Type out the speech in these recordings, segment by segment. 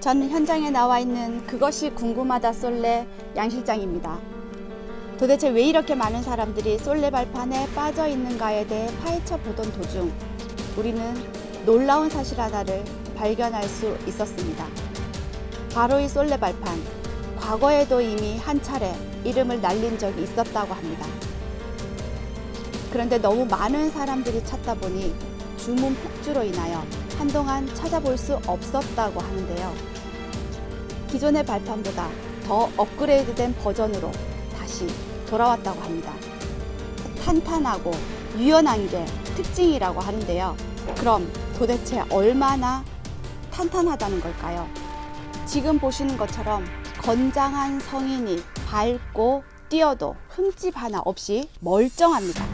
저는 현장에 나와 있는 그것이 궁금하다 솔레 양 실장입니다. 도대체 왜 이렇게 많은 사람들이 솔레 발판에 빠져 있는가에 대해 파헤쳐 보던 도중 우리는 놀라운 사실 하나를 발견할 수 있었습니다. 바로 이 솔레 발판. 과거에도 이미 한 차례 이름을 날린 적이 있었다고 합니다. 그런데 너무 많은 사람들이 찾다 보니 주문 폭주로 인하여 한동안 찾아볼 수 없었다고 하는데요. 기존의 발판보다 더 업그레이드된 버전으로 다시 돌아왔다고 합니다. 탄탄하고 유연한 게 특징이라고 하는데요. 그럼 도대체 얼마나 탄탄하다는 걸까요? 지금 보시는 것처럼 건장한 성인이 밟고 뛰어도 흠집 하나 없이 멀쩡합니다.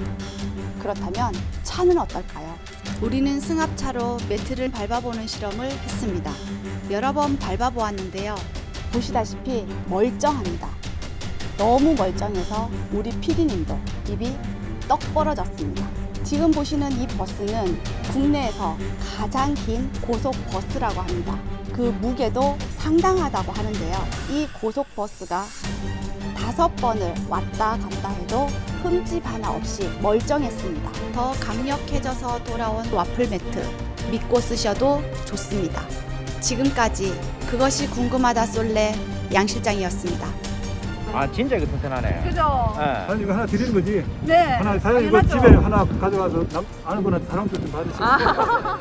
그렇다면 차는 어떨까요? 우리는 승합차로 매트를 밟아보는 실험을 했습니다. 여러 번 밟아보았는데요. 보시다시피 멀쩡합니다. 너무 멀쩡해서 우리 피디님도 입이 떡 벌어졌습니다. 지금 보시는 이 버스는 국내에서 가장 긴 고속 버스라고 합니다. 그 무게도 상당하다고 하는데요. 이 고속 버스가 다섯 번을 왔다 갔다 해도 흠집 하나 없이 멀쩡했습니다. 더 강력해져서 돌아온 와플 매트 믿고 쓰셔도 좋습니다. 지금까지 그것이 궁금하다 솔레 양 실장이었습니다. 아 진짜 이거 튼튼하네. 그죠? 예. 아니 이거 하나 드리는 거지. 네. 하나 사장님 이거 당연하죠. 집에 하나 가져가서 남, 아는 거나 사람들 좀 받으시고. 아,